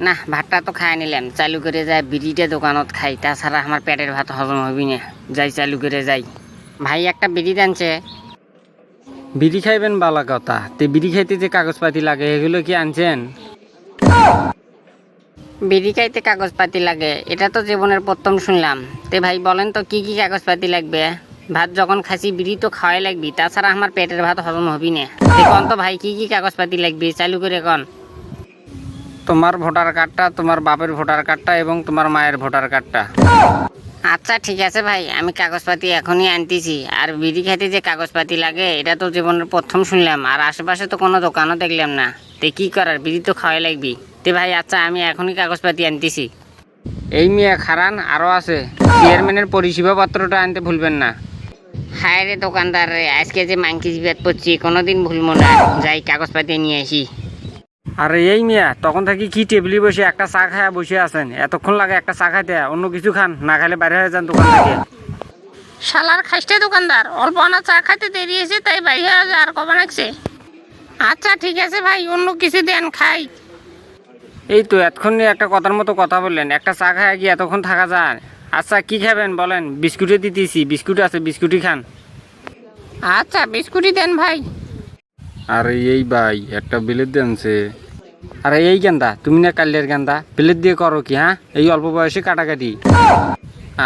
না ভাতটা তো খাই নিলাম চালু করে যাই বিড়িটা দোকানত খাই। তাছাড়া আমার পেটের ভাত হজম হবি না। যাই চালু করে যাই। ভাই একটা বিড়ি দানছে। বিড়ি খাইবেন বালা কথা। তে বিড়ি খাইতে যে কাগজপাতি লাগে এগুলো কি আনছেন? বিড়ি খাইতে কাগজপাতি লাগে। এটা তো জীবনের প্রথম শুনলাম। তে ভাই বলেন তো কি কি কাগজপাতি লাগবে? ভাত যখন খাসি বিড়ি তো খাওয়াই লাগবি। তাছাড়া আমার পেটের ভাত হজম হবি না। কন তো ভাই কি কি কাগজপাতি লাগবে? চালু করে কন। তোমার ভোটার কার্ডটা তোমার বাপের ভোটার কার্ডটা এবং তোমার মায়ের ভোটার কার্ডটা। আচ্ছা ঠিক আছে ভাই আমি কাগজপাতি এখনই আনতেছি। আর বিড়ি খাইতে যে কাগজপাতি লাগে এটা তো জীবনের প্রথম শুনলাম। আর আশেপাশে তো কোনো দোকানও দেখলাম না। তে কি করার বিড়ি তো খাওয়াই লাগবি। তে ভাই আচ্ছা আমি এখনই কাগজপাতি আনতেছি। এই মিয়া খারান আরও আছে। চেয়ারম্যানের পরিষেবা পত্রটা আনতে ভুলবেন না। হায় রে দোকানদার রে আজকে যে মাংকি জিবাত পড়ছি কোনোদিন ভুলবো না। যাই কাগজপাতি নিয়ে আসি। আরে এই মিয়া তখন থাকি কি টেবিলে বসে একটা চা খায়া বসে আছেন? এতক্ষণ লাগে একটা চা খাইতে অন্য কিছু খান না খাইলে বাইরে হয়ে যান দোকান থেকে। শালার খাইতে দোকানদার অল্প আনা চা খাইতে দেরি হয়েছে তাই বাইরে আর কবে লাগছে আচ্ছা ঠিক আছে ভাই অন্য কিছু দেন খাই। এই তো এতক্ষণ নিয়ে একটা কথার মতো কথা বললেন একটা চা খায় কি এতক্ষণ থাকা যায়? আচ্ছা কি খাবেন বলেন বিস্কুটে দিতেছি বিস্কুট আছে বিস্কুটই খান। আচ্ছা বিস্কুটই দেন ভাই। আরে এই ভাই একটা বিলেট দেনছে। আরে এই গেন্দা, তুমি না কালিয়ার গেন্দা? বিলেট দিয়ে করো কি হ্যাঁ? এই অল্প বয়সে কাটাকাটি।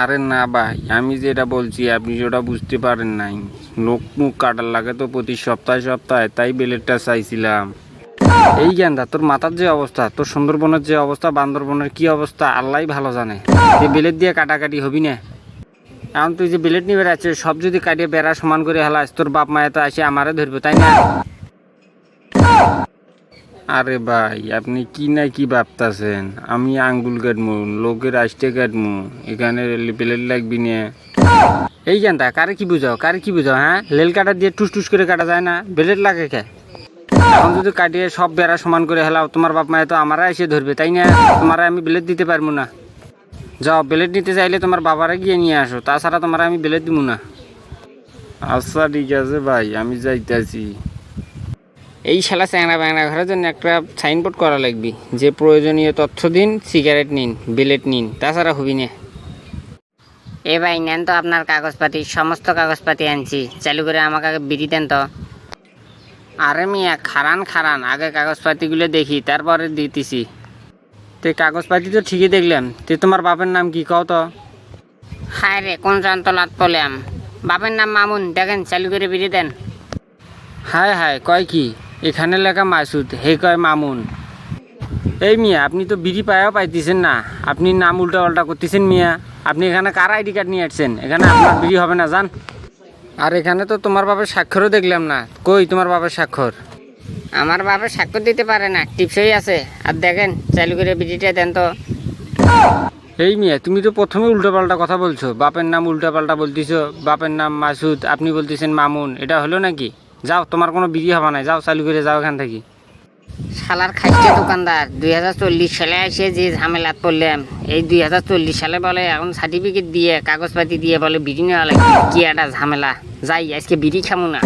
আরে না ভাই, আমি যেটা বলছি, আপনি যেটা বুঝতে পারেন নাই। লোক মুখ কাটার লাগে তো প্রতি সপ্তাহে সপ্তাহে, তাই বিলেটটা চাইছিলাম। এই গেন্দা, তোর মাথার যে অবস্থা, তোর সুন্দরবনের যে অবস্থা, বান্দরবনের কি অবস্থা আল্লাহ ভালো জানে। এই বিলেট দিয়ে কাটাকাটি হবি না? এখন তুই যে বিলেট নিয়ে বেড়াচ্ছিস, সব যদি কাটিয়ে বেড়া সমান করে হেলাস, তোর বাপ মায়ে তো আসে আমারে ধরবে, তাই না? আরে ভাই, আপনি কি না কি ভাবতাছেন? আমি আঙ্গুল কাটমু, লোকের আসতে কাটমু, এখানে প্লেট লাগবি না। এই জানতা, কারে কি বুঝাও, কারে কি বুঝাও হ্যাঁ? লেল কাটা দিয়ে টুস টুস করে কাটা যায় না। ব্লেড লাগে কে? এখন যদি কাটিয়ে সব বেড়া সমান করে হেলাও, তোমার বাপ মায়ে তো আমারা এসে ধরবে, তাই না? তোমার আমি ব্লেড দিতে পারব না। যাও ব্লেড নিতে চাইলে তোমার বাবারা গিয়ে নিয়ে আসো, তাছাড়া তোমার আমি ব্লেড দিব না। আচ্ছা ঠিক আছে ভাই, আমি যাইতেছি। এই শালা চ্যাংড়া ব্যাংরা ঘরের জন্য একটা সাইনবোর্ড করা লাগবে যে প্রয়োজনীয় তথ্য দিন সিগারেট নিন বিলেট নিন তাছাড়া হবি না। এ ভাই নেন তো আপনার কাগজপাতি সমস্ত কাগজপাতি আনছি চালু করে আমাকে বিড়ি দেন তো। আরে মিয়া খারান খারান আগে কাগজপাতিগুলো দেখি তারপরে দিতেছি। তে কাগজপাতি তো ঠিকই দেখলাম তে তোমার বাপের নাম কি কও তো? হায় রে কোন যন্ত্রলাত পলাম বাপের নাম মামুন দেখেন চালু করে বিড়ি দেন। হায় হায় কয় কি? এখানে লেখা মাসুদ হে কয় মামুন। এই মিয়া আপনি তো বিড়ি পায়াও পাইতেছেন না। আপনি নাম উল্টা পাল্টা করতেছেন মিয়া। আপনি এখানে কার আইডি কার্ড নিয়ে আসছেন? এখানে আপনার বিড়ি হবে না জান। আর এখানে তো তোমার বাপের স্বাক্ষরও দেখলাম না। কই তোমার বাপের স্বাক্ষর? আমার বাপে স্বাক্ষর দিতে পারে না টিপসই আছে। আর দেখেন চালু করে বিড়িটা দেন তো। এই মিয়া তুমি তো প্রথমে উল্টো পাল্টা কথা বলছো। বাপের নাম উল্টো পাল্টা বলতেছো বাপের নাম মাসুদ আপনি বলতেছেন মামুন এটা হলো নাকি? যাও তোমার কোনো বিড়ি হবে না যাও চালু করে যাও এখান থেকে। শালার খাইছে দোকানদার দুই হাজার চল্লিশ সালে এসে যে ঝামেলাত পড়লাম। এই দুই হাজার চল্লিশ সালে বলে এখন সার্টিফিকেট দিয়ে কাগজপাতি দিয়ে বলে বিড়ি নেওয়া লাগে কি একটা ঝামেলা। যাই আজকে বিড়ি খামু না।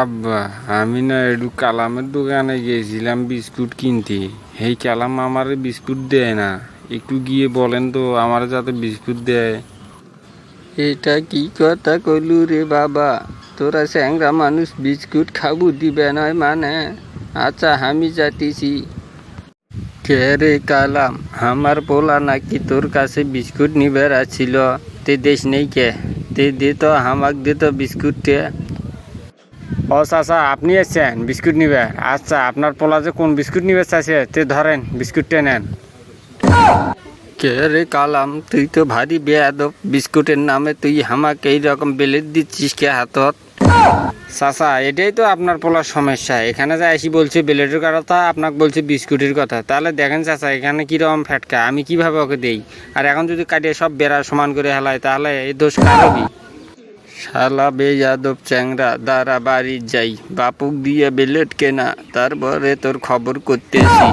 আব্বা আমি না একটু কালামের দোকানে গিয়েছিলাম বিস্কুট কিনতে। এই কালাম আমার বিস্কুট দেয় না। একটু গিয়ে বলেন তো আমার যাতে বিস্কুট দেয়। এটা কি কথা কইলু রে বাবা? তোরা স্যাংরা মানুষ বিস্কুট খাবু দিবে নয় মানে? আচ্ছা আমি যাতিছি কে রে কালাম আমার পোলা নাকি তোর কাছে বিস্কুট নিবার আছিল? তে দেশ নেই কে? তে দে তো আমাক দে তো বিস্কুটটা ও চাচা আপনি এসছেন বিস্কুট নিবে আচ্ছা আপনার পোলা যে কোন বিস্কুট নিবে চাইছে তে ধরেন বিস্কুটটা নেন। কে রে কালাম তুই তো ভারী বেয়াদব। বিস্কুটের নামে তুই আমাকে এইরকম বেলে দিচ্ছিস কে হাতত? চাচা, এটাই তো আপনার পোলার সমস্যা। এখানে যা এসি বলছে বেলেটের কথা, আপনাকে বলছে বিস্কুটের কথা। তাহলে দেখেন চাচা, এখানে কীরকম ফ্যাটকা? আমি কীভাবে ওকে দেই? আর এখন যদি কাটিয়ে সব বেড়া সমান করে হেলায়, তাহলে এই দোষ কার হবি শালা বে যাদব চ্যাংরা, দাঁড়া বাড়ি যাই। বাপুক দিয়ে বেলেট কেনা, তারপরে তোর খবর করতেছি।